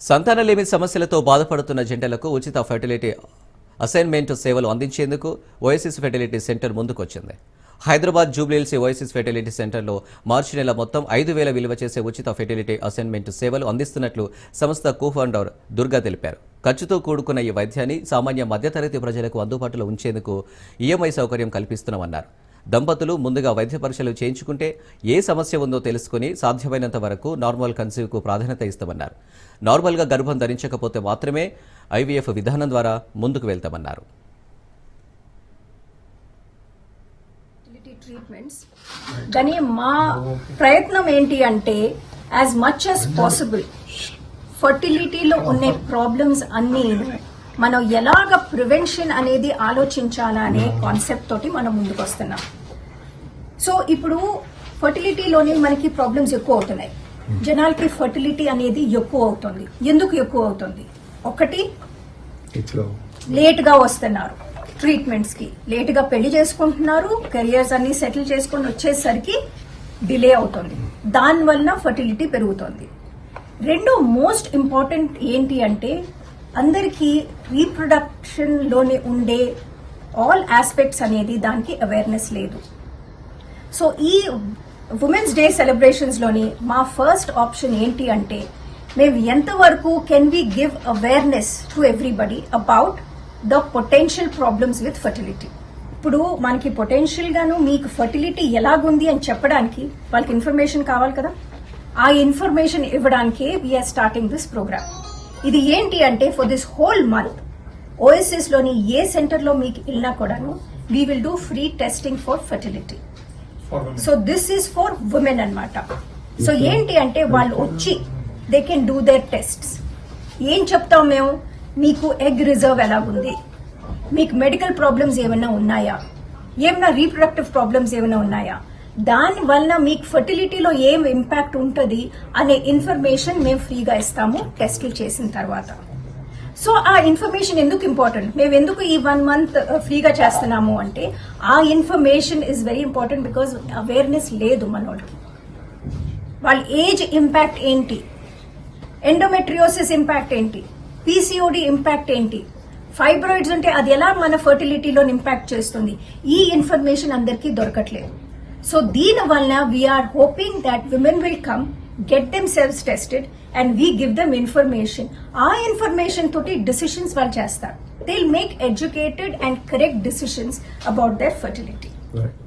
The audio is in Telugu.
సంతానలేమి సమస్యలతో బాధపడుతున్న జంటలకు ఉచిత ఫెర్టిలిటీ అసైన్మెంట్ సేవలు అందించేందుకు ఓఎస్ఎస్ ఫెర్టిలిటీ సెంటర్ ముందుకొచ్చింది. హైదరాబాద్ జూబ్లీహిల్స్ ఓఎస్ఎస్ ఫెర్టిలిటీ సెంటర్లో మార్చి నెల మొత్తం ఐదు వేల విలువ చేసే ఉచిత ఫెర్టిలిటీ అసైన్మెంట్ సేవలు అందిస్తున్నట్లు సంస్థ కోఫౌండర్ దుర్గా తెలిపారు. ఖర్చుతో కూడుకున్న ఈ వైద్యాన్ని సామాన్య మధ్యతరగతి ప్రజలకు అందుబాటులో ఉంచేందుకు ఈఎంఐ సౌకర్యం కల్పిస్తున్నామన్నారు. దంపతులు ముందుగా వైద్య పరీక్షలు చేయించుకుంటే ఏ సమస్య ఉందో తెలుసుకుని సాధ్యమైనంత వరకు నార్మల్ కన్సీవ్కు ప్రాధాన్యత ఇస్తామన్నారు. నార్మల్గా గర్భం ధరించకపోతే మాత్రమే ఐవీఎఫ్ విధానం ద్వారా ముందుకు వెళ్తామన్నారు. ట్రీట్మెంట్స్. కానీ మా ప్రయత్నం ఏంటి అంటే యాజ్ మచ్ యాజ్ పాసిబుల్ ఫర్టిలిటీలో ఉండే ప్రాబ్లమ్స్ అన్ని మనం ఎలాగ ప్రివెన్షన్ అనేది ఆలోచించాలా అనే కాన్సెప్ట్ తోటి మనం ముందుకు వస్తున్నాం సో ఇప్పుడు ఫర్టిలిటీలోనే మనకి ప్రాబ్లమ్స్ ఎక్కువ అవుతున్నాయి. జనాలకి ఫర్టిలిటీ అనేది ఎక్కువ అవుతుంది. ఎందుకు ఎక్కువ అవుతుంది? ఒకటి ఇట్లా లేట్గా వస్తున్నారు. ట్రీట్మెంట్స్కి. లేట్గా పెళ్ళి చేసుకుంటున్నారు. కెరియర్స్ అన్ని సెటిల్ చేసుకొని వచ్చేసరికి డిలే అవుతుంది. దాని వలన ఫర్టిలిటీ పెరుగుతుంది. రెండో మోస్ట్ ఇంపార్టెంట్ ఏంటి అంటే అందరికీ రీప్రొడక్షన్లోనే ఉండే ఆల్ ఆస్పెక్ట్స్ అనేది దానికి అవేర్నెస్ లేదు. సో ఈ ఉమెన్స్ డే సెలబ్రేషన్స్లోని మా ఫస్ట్ ఆప్షన్ ఏంటి అంటే మేము ఎంతవరకు can we give awareness to everybody about the potential problems with fertility ఇప్పుడు మనకి పొటెన్షియల్ గాను మీకు ఫర్టిలిటీ ఎలాగుంది అని చెప్పడానికి వాళ్ళకి ఇన్ఫర్మేషన్ కావాలి కదా? ఆ ఇన్ఫర్మేషన్ ఇవ్వడానికే వీఆర్ స్టార్టింగ్ దిస్ ప్రోగ్రామ్ ఇది ఏంటి అంటే ఫర్ దిస్ హోల్ మంత్ ఓఎస్ఎస్లోని ఏ సెంటర్లో మీకు వెళ్ళినా కూడాను we will do free testing for fertility so this is for women అన్నమాట. సో ఏంటి అంటే వాళ్ళు వచ్చి they can do their tests ఏం చెప్తాం మేము? మీకు ఎగ్ రిజర్వ్ ఎలాగుంది మీకు మెడికల్ ప్రాబ్లమ్స్ ఏమైనా ఉన్నాయా? ఏమైనా రీప్రొడక్టివ్ ప్రాబ్లమ్స్ ఏమైనా ఉన్నాయా? దాని వలన మీకు ఫర్టిలిటీలో ఏం ఇంపాక్ట్ ఉంటుంది? అనే ఇన్ఫర్మేషన్ మేము ఫ్రీగా ఇస్తాము టెస్టులు చేసిన తర్వాత. సో ఆ ఇన్ఫర్మేషన్ ఎందుకు ఇంపార్టెంట్ మేము ఎందుకు ఈ వన్ మంత్ ఫ్రీగా చేస్తున్నాము అంటే ఆ information is very important because awareness లేదు మనోడికి వాళ్ళ ఏజ్ ఇంపాక్ట్ ఏంటి? ఎండోమెట్రియోసిస్ ఇంపాక్ట్ ఏంటి? పీసీఓడి ఇంపాక్ట్ ఏంటి? ఫైబ్రాయిడ్స్ ఉంటే అది ఎలా మన ఫర్టిలిటీలో ఇంపాక్ట్ చేస్తుంది? ఈ ఇన్ఫర్మేషన్ అందరికీ దొరకట్లేదు. సో దీని వలన we are hoping that women will come Get them cells tested and we give them information ఆ ఇన్ఫర్మేషన్ తోటి డిసిషన్స్ వాళ్ళు చేస్తారు they make educated and correct decisions about their fertility right.